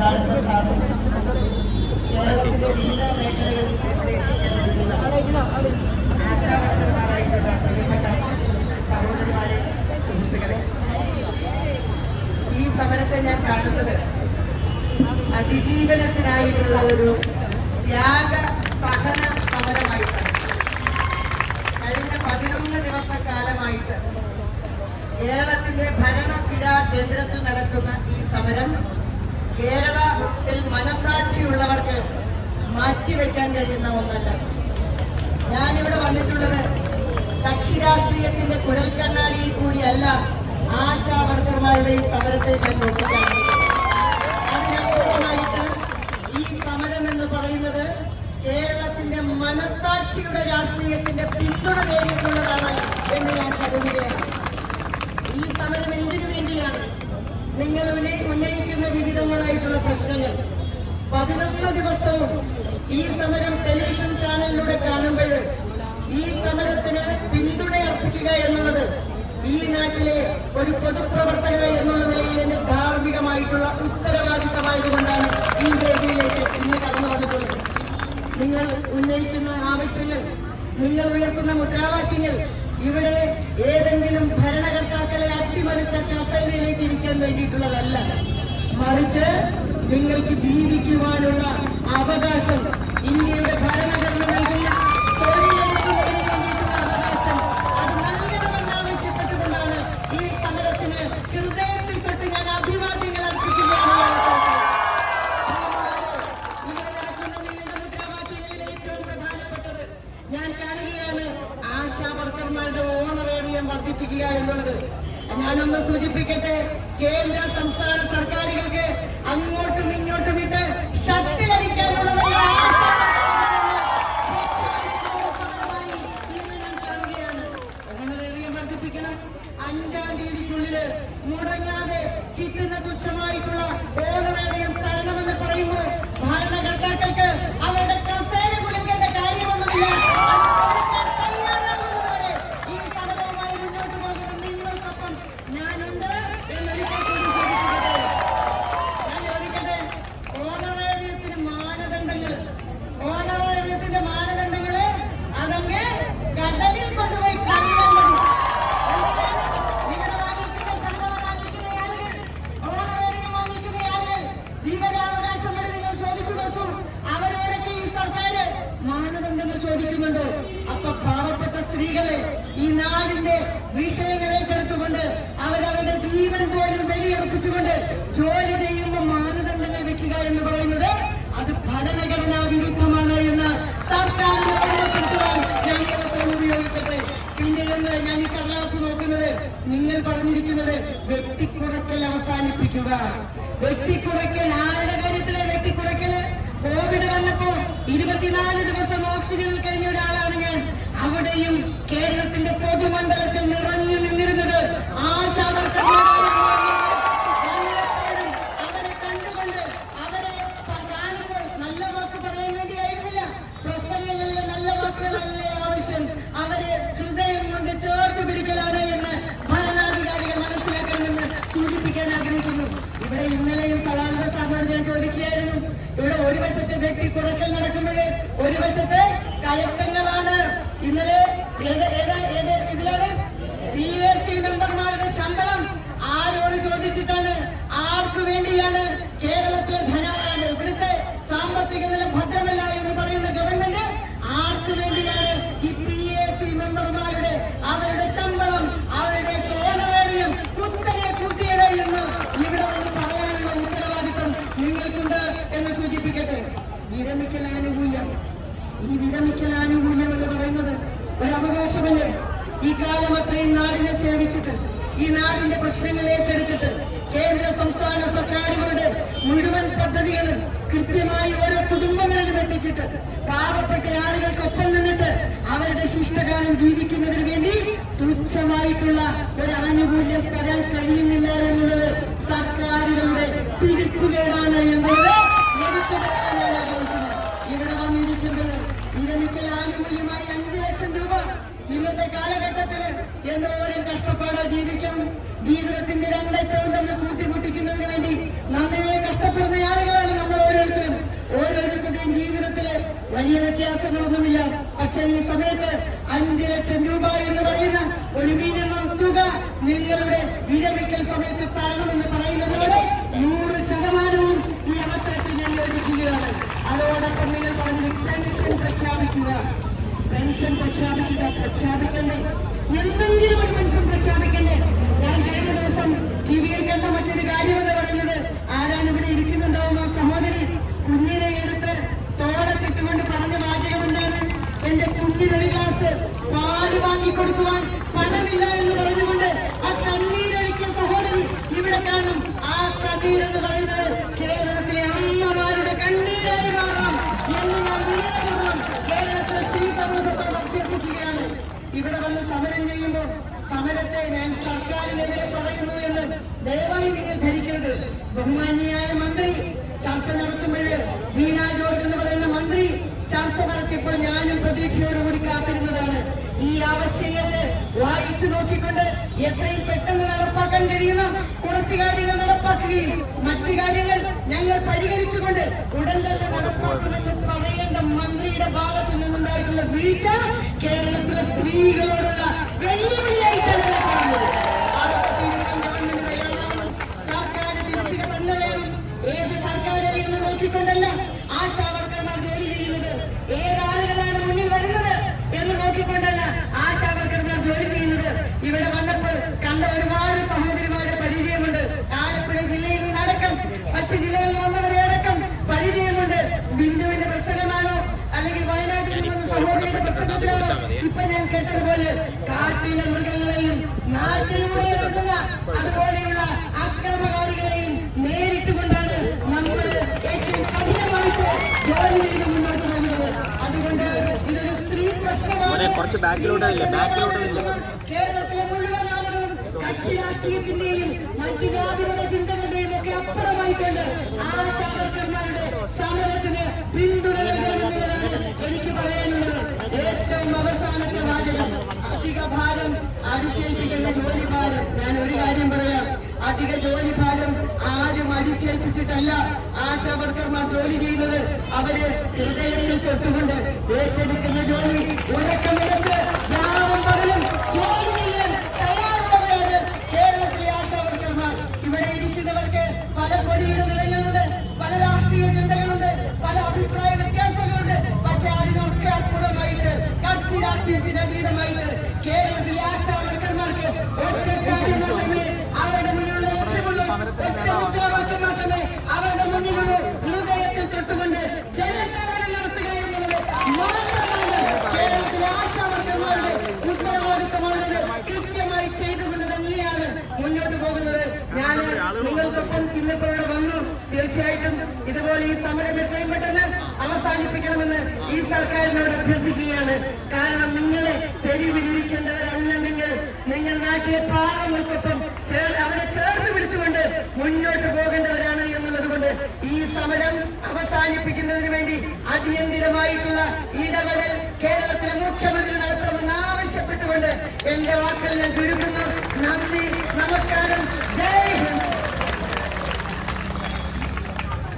സദാനന്ദ സാറും കേരളത്തിലെ വിവിധ മേഖലകളിൽ ഇവിടെ എത്തിച്ചേർന്നിരിക്കുന്ന ആശാവർക്കർമാരായിട്ടുള്ള പ്രിയപ്പെട്ട സഹോദരിമാരെ സുഹൃത്തുക്കളെ ഈ സമരത്തെ ഞാൻ കാണുന്നത് അതിജീവനത്തിനായിട്ടുള്ള ഒരു ത്യാഗ സഹന സമരമായിട്ടാണ്. കഴിഞ്ഞ പതിനൊന്ന് ദിവസക്കാലമായിട്ട് കേരളത്തിന്റെ ഭരണസിരാ കേന്ദ്രത്തിൽ നടക്കുന്ന ഈ സമരം കേരളത്തിൽ മനസാക്ഷിയുള്ളവർക്ക് മാറ്റിവെക്കാൻ കഴിയുന്ന ഒന്നല്ല. ഞാനിവിടെ വന്നിട്ടുള്ളത് കക്ഷി രാഷ്ട്രീയത്തിന്റെ കുഴൽക്കണ്ണാടിയിൽ കൂടിയല്ല ആശാവർക്കർമാരുടെ ഈ സമരത്തെ ഞാൻ നോക്കിക്കാണുന്നത് ഈ സമരം എന്ന് പറയുന്നത് കേരളത്തിന്റെ മനസാക്ഷിയുടെ രാഷ്ട്രീയത്തിന്റെ പിന്തുണ നേടിയിട്ടുള്ളതാണ് എന്ന് ഞാൻ കരുതുകയാണ്. ഈ സമരം എന്തിനു വേണ്ടിയാണ്? നിങ്ങൾ ഉന്നയി- ഉന്നയിക്കുന്ന വിവിധങ്ങളായിട്ടുള്ള പ്രശ്നങ്ങൾ. പതിനൊന്ന് ദിവസവും ഈ സമരം ടെലിവിഷൻ ചാനലിലൂടെ കാണുമ്പോൾ ഈ സമരത്തിന് പിന്തുണ അർപ്പിക്കുക എന്നുള്ളത് ഈ നാട്ടിലെ ഒരു പൊതുപ്രവർത്തക എന്നുള്ള നിലയിൽ എന്റെ ധാർമ്മികമായിട്ടുള്ള ഉത്തരവാദിത്തമായതുകൊണ്ടാണ് ഈ വേദിയിലേക്ക് ഇന്ന് കടന്നു വന്നിട്ടുള്ളത്. നിങ്ങൾ ഉന്നയിക്കുന്ന ആവശ്യങ്ങൾ നിങ്ങൾ ഉയർത്തുന്ന മുദ്രാവാക്യങ്ങൾ ഇവിടെ ഏതെങ്കിലും ഭരണകർത്താക്കളെ അട്ടിമറിച്ച കസേരയിലേക്ക് ഇരിക്കാൻ വേണ്ടിയിട്ടുള്ളതല്ല. മറിച്ച് നിങ്ങൾക്ക് ജീവിക്കുവാനുള്ള അവകാശം ഇന്ത്യയുടെ ഭരണഘടന നൽകുന്ന അത് ആവശ്യപ്പെട്ടുകൊണ്ടാണ് ഈ ഹൃദയത്തിൽ തൊട്ട് ഞാൻ നിങ്ങളുടെ മുദ്രാവാക്യങ്ങളിൽ ഏറ്റവും പ്രധാനപ്പെട്ടത് ഞാൻ കാണുകയാണ് ആശാ വർക്കർമാരുടെ ഓണറേറിയം വർദ്ധിപ്പിക്കുക എന്നുള്ളത്. ഞാനൊന്ന് സൂചിപ്പിക്കട്ടെ കേന്ദ്ര സംസ്ഥാന സർക്കാരുകൾക്ക് അങ്ങോട്ടും ഇങ്ങോട്ടും ഇട്ട് കാണുകയാണ്. വർദ്ധിപ്പിക്കണം? അഞ്ചാം തീയതിക്കുള്ളിൽ മുടങ്ങാതെ കിട്ടുന്ന തുച്ഛമായിട്ടുള്ള ഓണറേറിയം തരണമെന്ന് പറയുമ്പോൾ പറഞ്ഞിരിക്കുന്നത് വെട്ടിക്കുറക്കൽ അവസാനിപ്പിക്കുക. വ്യക്തിക്കുറയ്ക്കൽ ആരുടെ കാര്യത്തിലെ വ്യക്തിക്കുറയ്ക്കൽ കോവിഡ് വന്നപ്പോ ഇരുപത്തിനാല് ദിവസം ഓക്സിജൻ കഴിഞ്ഞ ഒരാളാണ് ഞാൻ. അവിടെയും കേരളത്തിന്റെ പൊതുമണ്ഡലത്തിൽ നിറഞ്ഞു നിന്നിരുന്നത് ആശാവർക്കർമാരായിരുന്നു. വശത്തെ നടക്കുന്നത് ഒരു വശത്ത് കയറ്റങ്ങളാണ്. ഇന്നലെ ഏത് ഏത് ഏത് ഇതിലാണ്? പി എസ് സി മെമ്പർമാരുടെ ശമ്പളം ആരോട് ചോദിച്ചിട്ടാണ്? ആർക്കു വേണ്ടിയാണ് കേരളത്തിലെ ധന ഇവിടുത്തെ സാമ്പത്തിക നില ഭദ്രമല്ല എന്ന് പറയുന്ന ഗവൺമെന്റ് ആർക്കു വേണ്ടിയാണ് ഈ പി എസ് സി മെമ്പർമാരുടെ അവരുടെ ശമ്പളം അവരുടെ ഓണറേറിയം കുത്തനെ കൂട്ടിയത് എന്ന് ഇവിടെ വന്ന് പറയാനുള്ള ഉത്തരവാദിത്വം നിങ്ങൾക്കുണ്ട് എന്ന് സൂചിപ്പിക്കട്ടെ വിരമിക്കൽ ആനുകൂല്യം ഈ വിരമിക്കൽ ആനുകൂല്യം എന്ന് പറയുന്നത് ഒരു അവകാശമല്ലേ ഈ കാലം അത്രയും നാടിനെ സേവിച്ചിട്ട് ഈ നാടിന്റെ പ്രശ്നങ്ങൾ ഏറ്റെടുത്തിട്ട് കേന്ദ്ര സംസ്ഥാന സർക്കാരുകളുടെ മുഴുവൻ പദ്ധതികളും കൃത്യമായി ഓരോ കുടുംബങ്ങളിലും എത്തിച്ചിട്ട് പാവപ്പെട്ട ആളുകൾക്കൊപ്പം നിന്നിട്ട് അവരുടെ ശിഷ്ടകാലം ജീവിക്കുന്നതിന് വേണ്ടി തുച്ഛമായിട്ടുള്ള ഒരു ആനുകൂല്യം തരാൻ കഴിയുന്നില്ല എന്നുള്ളത് സർക്കാരുകളുടെ പിടിപ്പുകേടാണ് എന്നുള്ളത് ഇവിടെ വന്നിരിക്കുന്നത് ആനുകൂല്യമായി അഞ്ചു ലക്ഷം രൂപ ഇന്നത്തെ കാലഘട്ടത്തിൽ എന്തോരം കഷ്ടപ്പാടോ ജീവിക്കണം. ജീവിതത്തിന്റെ രണ്ടറ്റവും തമ്മിൽ കൂട്ടിമുട്ടിക്കുന്നതിന് വേണ്ടി നന്നേ കഷ്ടപ്പെടുന്ന ആളുകളാണ് നമ്മൾ ഓരോരുത്തരും. ഓരോരുത്തരുടെയും ജീവിതത്തിൽ വലിയ വ്യത്യാസങ്ങളൊന്നുമില്ല. പക്ഷെ ഈ സമയത്ത് അഞ്ചു ലക്ഷം രൂപ എന്ന് പറയുന്ന ഒരു മിനിമം തുക നിങ്ങളുടെ വിരമിക്കൽ സമയത്ത് തരണമെന്ന് പറയുന്നതോടെ നൂറ് ശതമാനവും ഈ അവസരത്തിൽ ഞാൻ യോജിക്കുകയാണ്. അതോടൊപ്പം നിങ്ങൾ പറഞ്ഞൊരു പെൻഷൻ പ്രഖ്യാപിക്കുക. പെൻഷൻ പ്രഖ്യാപിക്കുക പ്രഖ്യാപിക്കണ്ടേ? എന്തെങ്കിലും ഒരു മനുഷ്യൻ പ്രഖ്യാപിക്കണ്ടേ? ഞാൻ കഴിഞ്ഞ ദിവസം ടി വിയിൽ കണ്ട മറ്റൊരു കാര്യം എന്ന് പറയുന്നത് ആരാണ് ഇവിടെ ഇരിക്കുന്നുണ്ടാവും ആ സഹോദരി കുഞ്ഞിനെ എടുത്ത് തോളത്തിട്ടുകൊണ്ട് പറഞ്ഞ വാചകം എന്താണ് എന്റെ കുഞ്ഞിനൊരു ഗ്ലാസ് പാൽ വാങ്ങിക്കൊടുക്കുവാൻ പണമില്ല എന്ന് പറഞ്ഞുകൊണ്ട് ആ കണ്ണീരൊഴുക്കിയ സഹോദരി ഇവിടെ കാണും ആ കണ്ണീർ എന്ന് പറയുന്നത് കേരളത്തിലെ അമ്മമാരുടെ കണ്ണീരായി മാറണം എന്ന് ഞാൻ വിനയപൂർവം കേരളത്തിലെ സ്ത്രീ സമൂഹത്തോട് അഭ്യർത്ഥിക്കുകയാണ് ഇവിടെ വന്ന് സമരം ചെയ്യുമ്പോൾ സമരത്തെ ഞാൻ സർക്കാരിനെതിരെ പറയുന്നു എന്ന് ദയവായി നിങ്ങൾ ധരിക്കരുത്. ബഹുമാന്യായ മന്ത്രി ചർച്ച നടത്തുമ്പോൾ വീണ ജോർജ് എന്ന് പറയുന്ന മന്ത്രി ചർച്ച നടത്തിയപ്പോൾ ഞാനും പ്രതീക്ഷയോടുകൂടി കാത്തിരുന്നതാണ്. ഈ ആവശ്യങ്ങളിൽ വായിച്ചു നോക്കിക്കൊണ്ട് എത്രയും പെട്ടെന്ന് നടപ്പാക്കാൻ കഴിയുന്ന കുറച്ച് കാര്യങ്ങൾ നടപ്പാക്കുകയും മറ്റു കാര്യങ്ങൾ ഞങ്ങൾ പരിഹരിച്ചുകൊണ്ട് ഉടൻ തന്നെ നടപ്പാക്കുമെന്ന് പറയേണ്ട മന്ത്രിയുടെ ഭാഗത്തു നിന്നുണ്ടായിട്ടുള്ള വീഴ്ച കേരളത്തിലെ സ്ത്രീകളോടുള്ള ഇപ്പൊ ഞാൻ കേട്ടതുപോലെ കാട്ടിലെ മൃഗങ്ങളെയും നാട്ടിലൂടെ നടക്കുന്ന അതുപോലെയുള്ള അക്രമകാരികളെയും നേരിട്ടുകൊണ്ടാണ് നമ്മൾ ഏറ്റവും കഠിനമായിട്ട് ജോലി ചെയ്ത് മുന്നോട്ട് പോകുന്നത്. അതുകൊണ്ട് ഇതൊരു സ്ത്രീ പ്രശ്നമാണ്. കേരളത്തിലെ മുഴുവൻ ആളുകളും കക്ഷി രാഷ്ട്രീയത്തിന്റെയും മറ്റു ചിന്തകളുടെയും ഒക്കെ അപ്പുറമായിക്കൊണ്ട് ആ ചാവർക്കർമാരുടെ സമരത്തിന് പിന്തുണ നൽകണമെന്നുള്ളതാണ് എനിക്ക് പറയാനുള്ളത്. ഏറ്റവും അവസാനത്തെ വാചകം അധിക ഭാരം അടിച്ചേൽപ്പിക്കുന്ന ജോലി ഭാരം ഞാൻ ഒരു കാര്യം പറയാം. അധിക ജോലി ഭാരം ആരും അടിച്ചേൽപ്പിച്ചിട്ടല്ല ആശാവർക്കർമാർ ജോലി ചെയ്യുന്നത്. അവർ ഹൃദയത്തിൽ തൊട്ടുകൊണ്ട് ഏറ്റെടുക്കുന്ന ജോലി ഉറക്കമിളച്ച് നിങ്ങൾക്കൊപ്പം ഇന്നിപ്പോ ഇവിടെ വന്നു. തീർച്ചയായിട്ടും ഇതുപോലെ ഈ സമരം എത്രയും പെട്ടെന്ന് അവസാനിപ്പിക്കണമെന്ന് ഈ സർക്കാരിനോട് അഭ്യർത്ഥിക്കുകയാണ്. കാരണം നിങ്ങളെ തെരുവിലിരിക്കേണ്ടവരല്ല നിങ്ങൾ. നിങ്ങൾ നാട്ടിലെ പാവങ്ങൾക്കൊപ്പം അവരെ ചേർത്ത് പിടിച്ചുകൊണ്ട് മുന്നോട്ട് പോകേണ്ടവരാണ് എന്നുള്ളത് കൊണ്ട് ഈ സമരം അവസാനിപ്പിക്കുന്നതിന് വേണ്ടി അടിയന്തിരമായിട്ടുള്ള ഇടപെടൽ കേരളത്തിലെ മുഖ്യമന്ത്രി നടത്തണമെന്ന് ആവശ്യപ്പെട്ടുകൊണ്ട് എന്റെ വാക്കുകൾ ഞാൻ ചുരുക്കുന്നു. നന്ദി നമസ്കാരം. ജയ് ഹിന്ദ്.